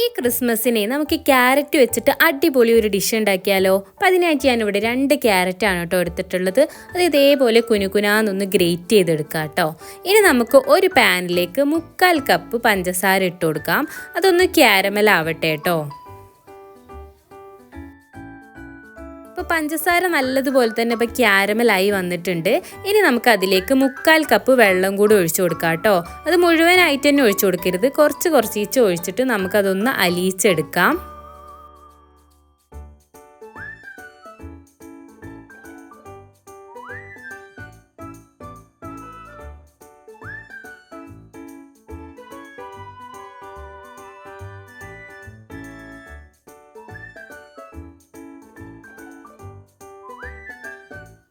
ഈ ക്രിസ്മസിനെ നമുക്ക് ക്യാരറ്റ് വെച്ചിട്ട് അടിപൊളി ഒരു ഡിഷ് ഉണ്ടാക്കിയാലോ? അപ്പം അതിനായിട്ട് ഞാനിവിടെ രണ്ട് ക്യാരറ്റാണ് കേട്ടോ എടുത്തിട്ടുള്ളത്. അത് ഇതേപോലെ കുനുകുനാന്നൊന്ന് ഗ്രേറ്റ് ചെയ്തെടുക്കാം കേട്ടോ. ഇനി നമുക്ക് ഒരു പാനിലേക്ക് മുക്കാൽ കപ്പ് പഞ്ചസാര ഇട്ട് കൊടുക്കാം. അതൊന്ന് ക്യാരമൽ ആവട്ടെ കേട്ടോ. പഞ്ചസാര നല്ലതുപോലെ തന്നെ ഇപ്പോൾ ക്യാരമലായി വന്നിട്ടുണ്ട്. ഇനി നമുക്ക് അതിലേക്ക് മുക്കാൽ കപ്പ് വെള്ളം കൂടി ഒഴിച്ചു കൊടുക്കാം കേട്ടോ. അത് മുഴുവനായിട്ട് തന്നെ ഒഴിച്ചു കൊടുക്കരുത്. കുറച്ച് കുറച്ച് ഒഴിച്ചിട്ട് നമുക്കതൊന്ന് അലിയിച്ചെടുക്കാം.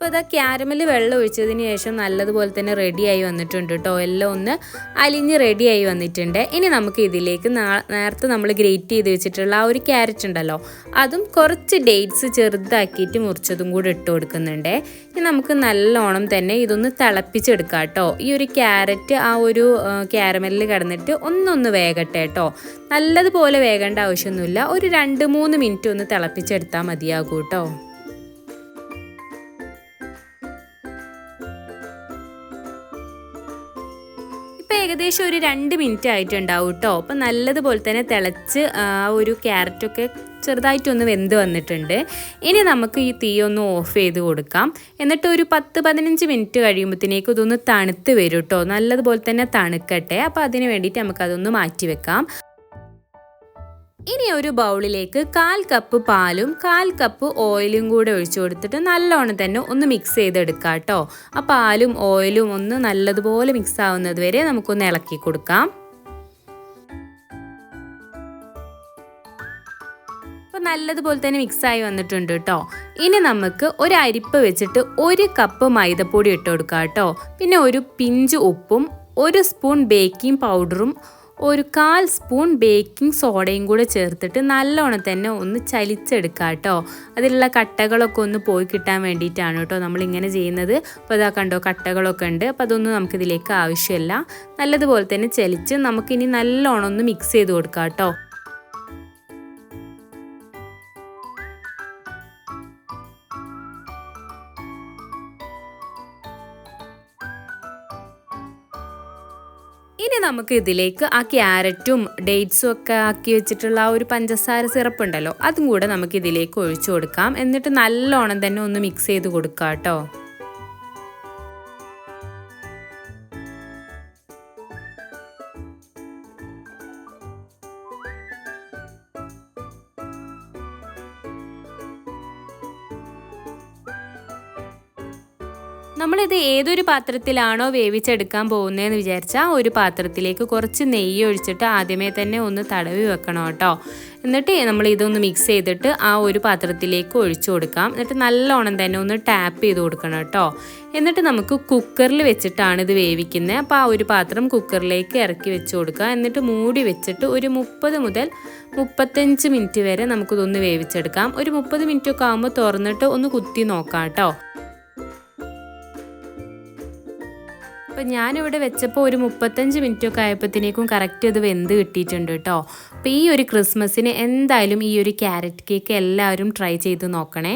അപ്പോൾ ഇതാ ക്യാരമൽ വെള്ളം ഒഴിച്ചതിന് ശേഷം നല്ലതുപോലെ തന്നെ റെഡിയായി വന്നിട്ടുണ്ട് കേട്ടോ എല്ലാം ഒന്ന് അലിഞ്ഞ് റെഡിയായി വന്നിട്ടുണ്ട്. ഇനി നമുക്ക് ഇതിലേക്ക് നേരത്തെ നമ്മൾ ഗ്രേറ്റ് ചെയ്ത് വെച്ചിട്ടുള്ള ആ ഒരു ക്യാരറ്റ് ഉണ്ടല്ലോ അതും കുറച്ച് ഡേറ്റ്സ് ചെറുതാക്കിയിട്ട് മുറിച്ചതും കൂടി ഇട്ട് കൊടുക്കുന്നുണ്ട്. ഇനി നമുക്ക് നല്ലോണം തന്നെ ഇതൊന്ന് തിളപ്പിച്ചെടുക്കാം കേട്ടോ ഈ ഒരു ക്യാരറ്റ് ആ ഒരു ക്യാരമലിൽ കിടന്നിട്ട് ഒന്നൊന്ന് വേഗട്ടെ കേട്ടോ നല്ലതുപോലെ വേകേണ്ട ആവശ്യമൊന്നുമില്ല. ഒരു രണ്ട് മൂന്ന് മിനിറ്റ് ഒന്ന് തിളപ്പിച്ചെടുത്താൽ മതിയാകും കേട്ടോ ഏകദേശം ഒരു രണ്ട് മിനിറ്റ് ആയിട്ടുണ്ടാവും കേട്ടോ അപ്പം നല്ലതുപോലെ തന്നെ തിളച്ച് ആ ഒരു ക്യാരറ്റൊക്കെ ചെറുതായിട്ടൊന്ന് വെന്ത് വന്നിട്ടുണ്ട്. ഇനി നമുക്ക് ഈ തീ ഒന്ന് ഓഫ് ചെയ്ത് കൊടുക്കാം. എന്നിട്ട് ഒരു പത്ത് പതിനഞ്ച് മിനിറ്റ് കഴിയുമ്പോഴത്തേക്ക് ഇതൊന്ന് തണുത്ത് വരും കേട്ടോ നല്ലതുപോലെ തന്നെ തണുക്കട്ടെ. അപ്പോൾ അതിന് വേണ്ടിയിട്ട് നമുക്കതൊന്ന് മാറ്റി വെക്കാം. ഇനി ഒരു ബൗളിലേക്ക് കാൽ കപ്പ് പാലും കാൽ കപ്പ് ഓയിലും കൂടെ ഒഴിച്ചു കൊടുത്തിട്ട് നല്ലോണം തന്നെ ഒന്ന് മിക്സ് ചെയ്തെടുക്കാം കേട്ടോ. ആ പാലും ഓയിലും ഒന്ന് നല്ലതുപോലെ മിക്സ് ആവുന്നത് വരെ നമുക്കൊന്ന് ഇളക്കി കൊടുക്കാം. അപ്പോൾ നല്ലതുപോലെ തന്നെ മിക്സ് ആയി വന്നിട്ടുണ്ട് കേട്ടോ. ഇനി നമുക്ക് ഒരു അരിപ്പ് വെച്ചിട്ട് ഒരു കപ്പ് മൈദപ്പൊടി ഇട്ട് കൊടുക്കാം കേട്ടോ. പിന്നെ ഒരു പിഞ്ച് ഉപ്പും ഒരു സ്പൂൺ ബേക്കിംഗ് പൗഡറും ഒരു കാൽ സ്പൂൺ ബേക്കിംഗ് സോഡയും കൂടെ ചേർത്തിട്ട് നല്ലോണം തന്നെ ഒന്ന് ചലിച്ചെടുക്കുക കേട്ടോ അതിലുള്ള കട്ടകളൊക്കെ ഒന്ന് പോയി കിട്ടാൻ വേണ്ടിയിട്ടാണ് കേട്ടോ നമ്മളിങ്ങനെ ചെയ്യുന്നത്. അപ്പോൾ ഇതാ കണ്ടോ കട്ടകളൊക്കെ ഉണ്ട്. അപ്പോൾ അതൊന്നും നമുക്കിതിലേക്ക് ആവശ്യമില്ല. നല്ലതുപോലെ തന്നെ ചലിച്ച് നമുക്കിനി നല്ലോണം ഒന്ന് മിക്സ് ചെയ്ത് കൊടുക്കാം കേട്ടോ ഇനി നമുക്ക് ഇതിലേക്ക് ആ ക്യാരറ്റും ഡേറ്റ്സും ഒക്കെ ആക്കി വെച്ചിട്ടുള്ള ആ ഒരു പഞ്ചസാര സിറപ്പ് ഉണ്ടല്ലോ അതും കൂടെ നമുക്ക് ഇതിലേക്ക് ഒഴിച്ചു കൊടുക്കാം. എന്നിട്ട് നല്ലോണം തന്നെ ഒന്ന് മിക്സ് ചെയ്ത് കൊടുക്കാം കേട്ടോ നമ്മളിത് ഏതൊരു പാത്രത്തിലാണോ വേവിച്ചെടുക്കാൻ പോകുന്നതെന്ന് വിചാരിച്ചാൽ ഒരു പാത്രത്തിലേക്ക് കുറച്ച് നെയ്യ് ഒഴിച്ചിട്ട് ആദ്യമേ തന്നെ ഒന്ന് തടവി വെക്കണം കേട്ടോ. എന്നിട്ട് നമ്മൾ ഇതൊന്ന് മിക്സ് ചെയ്തിട്ട് ആ ഒരു പാത്രത്തിലേക്ക് ഒഴിച്ചു കൊടുക്കാം. എന്നിട്ട് നല്ലോണം തന്നെ ഒന്ന് ടാപ്പ് ചെയ്ത് കൊടുക്കണം കേട്ടോ. എന്നിട്ട് നമുക്ക് കുക്കറിൽ വെച്ചിട്ടാണ് ഇത് വേവിക്കുന്നത് അപ്പോൾ ആ ഒരു പാത്രം കുക്കറിലേക്ക് ഇറക്കി വെച്ച് കൊടുക്കുക. എന്നിട്ട് മൂടി വെച്ചിട്ട് ഒരു മുപ്പത് മുതൽ മുപ്പത്തഞ്ച് മിനിറ്റ് വരെ നമുക്കിതൊന്ന് വേവിച്ചെടുക്കാം. ഒരു മുപ്പത് മിനിറ്റ് ഒക്കെ ആകുമ്പോൾ തുറന്നിട്ട് ഒന്ന് കുത്തി നോക്കാം കേട്ടോ. അപ്പം ഞാനിവിടെ വെച്ചപ്പോൾ ഒരു മുപ്പത്തഞ്ച് മിനിറ്റ് ഒക്കെ ആയപ്പോഴത്തേക്കും കറക്റ്റ് ഇത് വെന്ത് കിട്ടിയിട്ടുണ്ട് കേട്ടോ അപ്പോൾ ഈ ഒരു ക്രിസ്മസിന് എന്തായാലും ഈ ഒരു ക്യാരറ്റ് കേക്ക് എല്ലാവരും ട്രൈ ചെയ്ത് നോക്കണേ.